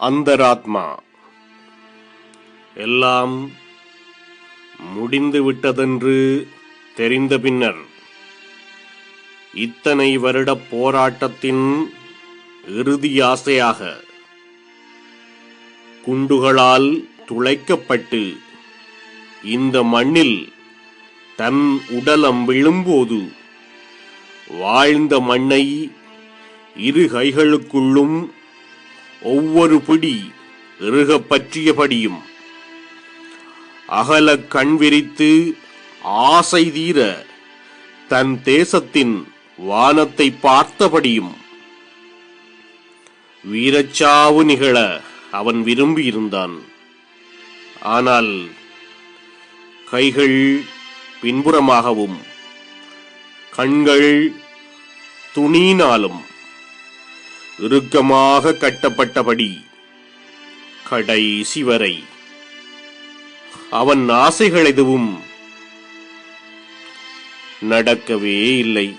அந்தராத்மா. எல்லாம் முடிந்து விட்டதென்று தெரிந்த பின்னர் இத்தனை வருட போராட்டத்தின் இறுதி ஆசையாக குண்டுகளால் துளைக்கப்பட்டு இந்த மண்ணில் தன் உடலம் விழும்போது வாழ்ந்த மண்ணை இரு கைகளுக்குள்ளும் ஒவ்வொரு பிடி இறுகப் பற்றியபடியும். அகல கண் விரித்து ஆசை தீர தன் தேசத்தின் வானத்தை பார்த்தபடியும். வீரச்சாவு நிகழ அவன் விரும்பியிருந்தான். ஆனால் கைகள் பின்புறமாகவும் கண்கள் துணியினாலும் இறுக்கமாக கட்டப்பட்டபடி கடைசி வரை. அவன் ஆசைகள் எதுவும் நடக்கவே இல்லை.